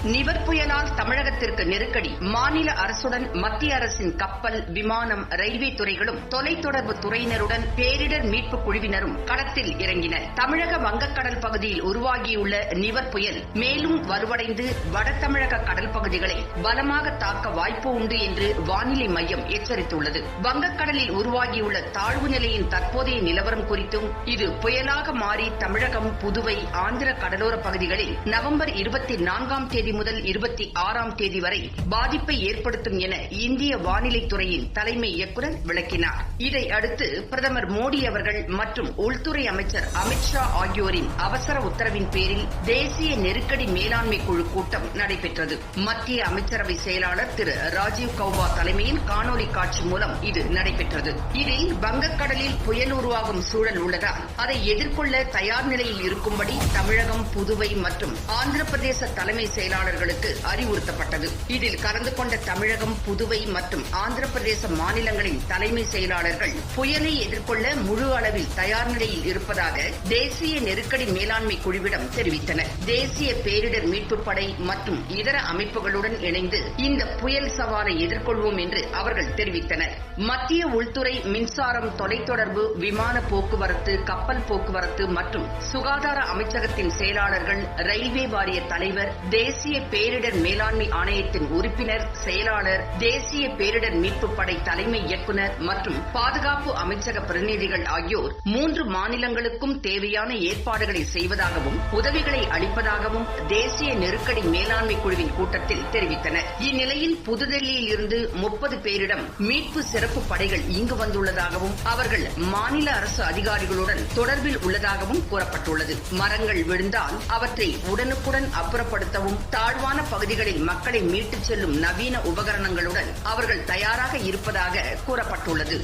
புயலால் தமிழகத்திற்கு நெருக்கடி. மாநில அரசுடன் மத்திய அரசின் கப்பல் விமானம் ரயில்வே துறைகளும் தொலைத்தொடர்பு துறையினருடன் பேரிடர் மீட்பு குழுவினரும் களத்தில் இறங்கினர். தமிழக வங்கக்கடல் பகுதியில் உருவாகியுள்ள நிவர் புயல் மேலும் வலுவடைந்து வட தமிழக கடல் பகுதிகளை பலமாக தாக்க வாய்ப்பு உண்டு என்று வானிலை மையம் எச்சரித்துள்ளது. வங்கக்கடலில் உருவாகியுள்ள தாழ்வு நிலையின் தற்போதைய நிலவரம் குறித்தும் இது புயலாக மாறி தமிழகம் புதுவை ஆந்திர கடலோர பகுதிகளில் நவம்பர் இருபத்தி நான்காம் தேதி முதல் இருபத்தி ஆறாம் தேதி வரை பாதிப்பை ஏற்படுத்தும் என இந்திய வானிலை துறையின் தலைமை இயக்குநர் விளக்கினார். இதை அடுத்து பிரதமர் மோடி அவர்கள் மற்றும் உள்துறை அமைச்சர் அமித்ஷா ஆகியோரின் அவசர உத்தரவின் பேரில் தேசிய நெருக்கடி மேலாண்மை குழு கூட்டம் நடைபெற்றது. மத்திய அமைச்சரவை செயலாளர் திரு ராஜீவ் கௌபா தலைமையில் காணொலி காட்சி மூலம் இது நடைபெற்றது. இதில் வங்கக்கடலில் புயல் உருவாகும் சூழல் உள்ளதால் அதை எதிர்கொள்ள தயார் நிலையில் இருக்கும்படி தமிழகம் புதுவை மற்றும் ஆந்திர பிரதேச தலைமை செயலாளர்களுக்கு அறிவுறுத்தப்பட்டது. இதில் கலந்து கொண்ட தமிழகம் புதுவை மற்றும் ஆந்திர பிரதேச மாநிலங்களின் தலைமை செயலாளர்கள் புயலை எதிர்கொள்ள முழு அளவில் தயார் நிலையில் இருப்பதாக தேசிய நெருக்கடி மேலாண்மை குழுவிடம் தெரிவித்தனர். தேசிய பேரிடர் மீட்புப் படை மற்றும் இதர அமைப்புகளுடன் இணைந்து இந்த புயல் சவாலை எதிர்கொள்வோம் என்று அவர்கள் தெரிவித்தனர். மத்திய உள்துறை மின்சாரம் தொலைத்தொடர்பு விமான போக்குவரத்து கப்பல் போக்குவரத்து மற்றும் சுகாதார அமைச்சகத்தின் செயலாளர்கள் ரயில்வே வாரிய தலைவர் தேசிய பேரிடர் மேலாண்மை ஆணையத்தின் உறுப்பினர் செயலாளர் தேசிய பேரிடர் மீட்பு படை தலைமை இயக்குநர் மற்றும் பாதுகாப்பு அமைச்சக பிரதிநிதிகள் ஆகியோர் மூன்று மாநிலங்களுக்கும் தேவையான ஏற்பாடுகளை செய்வதாகவும் உதவிகளை அளிப்பதாகவும் தேசிய நெருக்கடி மேலாண்மை குழுவின் கூட்டத்தில் தெரிவித்தனர். இந்நிலையில் புதுதில்லியில் இருந்து முப்பது பேரிடம் மீட்பு சிறப்பு படைகள் இங்கு வந்துள்ளதாகவும் அவர்கள் மாநில அரசு அதிகாரிகளுடன் தொடர்பில் உள்ளதாகவும் கூறப்பட்டுள்ளது. மரங்கள் விழுந்தால் அவற்றை உடனுக்குடன் அப்புறப்படுத்தவும் தாழ்வான பகுதிகளில் மக்களை மீட்டுச் செல்லும் நவீன உபகரணங்களுடன் அவர்கள் தயாராக இருப்பதாக கூறப்பட்டுள்ளது.